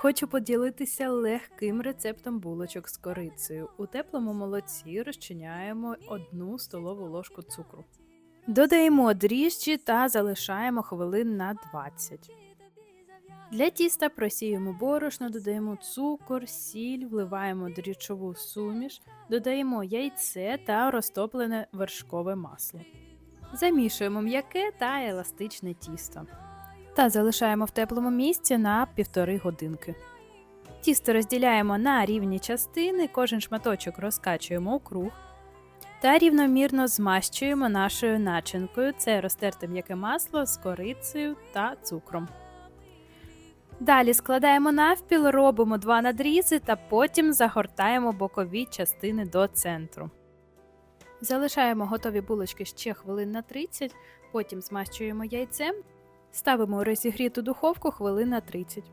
Хочу поділитися легким рецептом булочок з корицею. У теплому молоці розчиняємо одну столову ложку цукру. Додаємо дріжджі та залишаємо хвилин на 20. Для тіста просіємо борошно, додаємо цукор, сіль, вливаємо дрічову суміш, додаємо яйце та розтоплене вершкове масло. Замішуємо м'яке та еластичне тісто та залишаємо в теплому місці на півтори годинки. Тісто розділяємо на рівні частини, кожен шматочок розкачуємо у круг та рівномірно змащуємо нашою начинкою. Це розтерте м'яке масло з корицею та цукром. Далі складаємо навпіл, робимо два надрізи та потім загортаємо бокові частини до центру. Залишаємо готові булочки ще хвилин на 30, потім змащуємо яйцем Ставимо у розігріту духовку хвилин на 30.